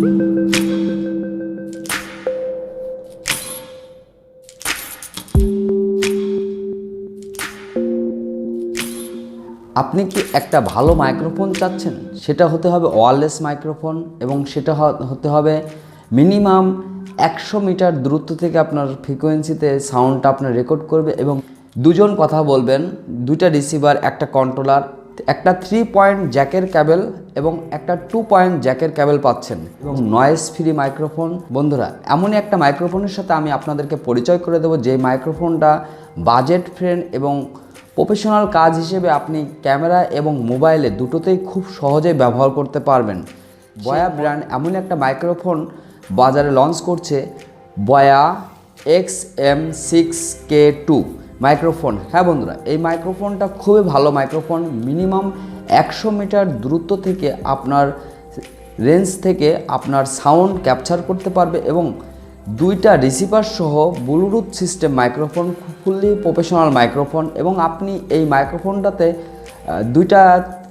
আপনি কি একটা ভালো মাইক্রোফোন চাচ্ছেন? সেটা হতে হবে ওয়ারলেস মাইক্রোফোন এবং সেটা হতে হবে মিনিমাম একশো মিটার দূরত্ব থেকে আপনার ফ্রিকোয়েন্সিতে সাউন্ডটা আপনার রেকর্ড করবে এবং দুজন কথা বলবেন, দুইটা রিসিভার একটা কন্ট্রোলার একটা থ্রি পয়েন্ট জ্যাকের ক্যাবেল এবং একটা টু পয়েন্ট জ্যাকের ক্যাবেল পাচ্ছেন। এবং নয়েজ ফ্রি মাইক্রোফোন বন্ধুরা, এমনই একটা মাইক্রোফোনের সাথে আমি আপনাদেরকে পরিচয় করে দেবো, যে মাইক্রোফোনটা বাজেট ফ্রেন্ড এবং প্রফেশনাল কাজ হিসেবে আপনি ক্যামেরা এবং মোবাইলে দুটোতেই খুব সহজেই ব্যবহার করতে পারবেন। বয়া ব্র্যান্ড এমন একটা মাইক্রোফোন বাজারে লঞ্চ করছে, Boya X M six K two microphone. হ্যাঁ বন্ধুরা, এই মাইক্রোফোনটা খুবই ভালো মাইক্রোফোন। মিনিমাম একশো মিটার দূরত্ব থেকে আপনার রেঞ্জ থেকে আপনার সাউন্ড ক্যাপচার করতে পারবে এবং দুইটা রিসিভার সহ Bluetooth system microphone fully professional microphone এবং আপনি এই মাইক্রোফোনটাতে দুইটা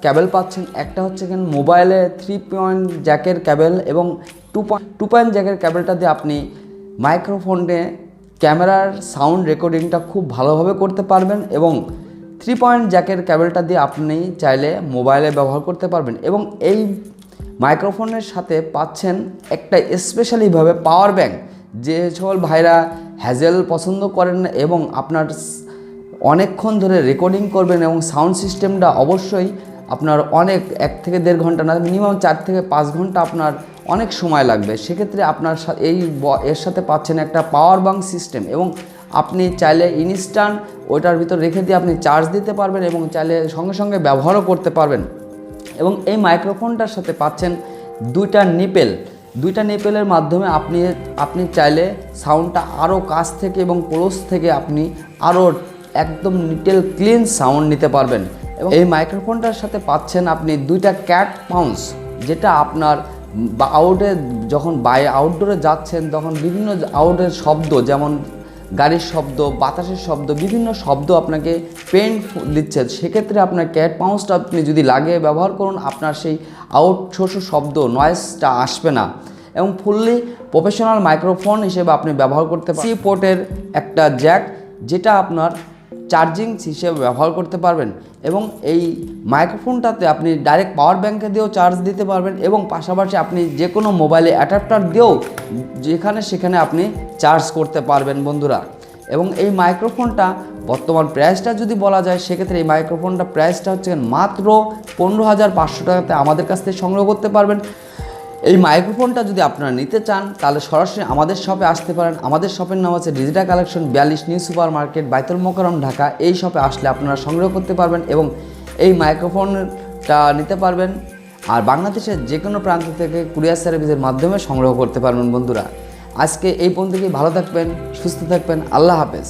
ক্যাবেল পাচ্ছেন। একটা হচ্ছে এখানে মোবাইলে থ্রি পয়েন্ট জ্যাকের ক্যাবেল এবং টু পয়েন্ট টু পয়েন্ট জ্যাকের ক্যাবেলটা দিয়ে আপনি মাইক্রোফোনে ক্যামেরার সাউন্ড রেকর্ডিংটা খুব ভালোভাবে করতে পারবেন এবং থ্রি পয়েন্ট জ্যাকের ক্যাবেলটা দিয়ে আপনি চাইলে মোবাইলে ব্যবহার করতে পারবেন এবং এই মাইক্রোফোনের সাথে পাচ্ছেন একটা স্পেশালিভাবে পাওয়ার ব্যাংক যে সকল ভাইরা হ্যাজেল পছন্দ করেন এবং আপনার অনেকক্ষণ ধরে রেকর্ডিং করবেন এবং সাউন্ড সিস্টেমটা অবশ্যই আপনার অনেক এক থেকে দেড় ঘণ্টা না মিনিমাম চার থেকে পাঁচ ঘণ্টা আপনার অনেক সময় লাগবে। সেক্ষেত্রে আপনার এই এর সাথে পাচ্ছেন একটা পাওয়ার বাঙ্ক সিস্টেম এবং আপনি চাইলে ইনস্ট্যান্ট ওইটার ভিতর রেখে দিয়ে আপনি চার্জ দিতে পারবেন এবং চাইলে সঙ্গে সঙ্গে ব্যবহারও করতে পারবেন। এবং এই মাইক্রোফোনটার সাথে পাচ্ছেন দুইটা নিপেল দুইটা নিপেলের মাধ্যমে আপনি আপনি চাইলে সাউন্ডটা আরও কাছ থেকে এবং ক্লোজ থেকে আপনি আরও একদম নিটেল ক্লিন সাউন্ড নিতে পারবেন। এবং এই মাইক্রোফোনটার সাথে পাচ্ছেন আপনি দুইটা ক্যাট পাউন্স যেটা আপনার আউটে যখন বাই আউটডোরে যাচ্ছেন, তখন বিভিন্ন আউটের শব্দ, যেমন গাড়ির শব্দ, বাতাসের শব্দ, বিভিন্ন শব্দ আপনাকে পেন দিচ্ছে। সেক্ষেত্রে আপনার ক্যাট পাউন্সটা আপনি যদি লাগে ব্যবহার করুন, আপনার সেই আউট শোষ শব্দ নয়েজটা আসবে না। এবং ফুললি প্রফেশনাল মাইক্রোফোন হিসেবে আপনি ব্যবহার করতে পারেন। সি পোর্টের একটা জ্যাক যেটা আপনার চার্জিং হিসেবে ব্যবহার করতে পারবেন এবং এই মাইক্রোফোনটাতে আপনি ডাইরেক্ট পাওয়ার ব্যাঙ্কে দিয়েও চার্জ দিতে পারবেন এবং পাশাপাশি আপনি যে কোনো মোবাইলে অ্যাডাপ্টার দিয়েও যেখানে সেখানে আপনি চার্জ করতে পারবেন বন্ধুরা। এবং এই মাইক্রোফোনটা বর্তমান প্রাইসটা যদি বলা যায়, সেক্ষেত্রে এই মাইক্রোফোনটা প্রাইসটা হচ্ছে মাত্র পনেরো হাজার পাঁচশো টাকাতে আমাদের কাছ থেকে সংগ্রহ করতে পারবেন। এই মাইক্রোফোনটা যদি আপনারা নিতে চান, তাহলে সরাসরি আমাদের শপে আসতে পারেন। আমাদের শপের নাম হচ্ছে ডিজিটাল কালেকশন বিয়াল্লিশ New Super Market Baitul Mukarram Dhaka. এই শপে আসলে আপনারা সংগ্রহ করতে পারবেন এবং এই মাইক্রোফোনটা নিতে পারবেন। আর বাংলাদেশের যে কোনো প্রান্ত থেকে কুরিয়ার সার্ভিসের মাধ্যমে সংগ্রহ করতে পারবেন বন্ধুরা। আজকে এই পর্যন্ত ভালো থাকবেন, সুস্থ থাকবেন, আল্লাহ হাফেজ।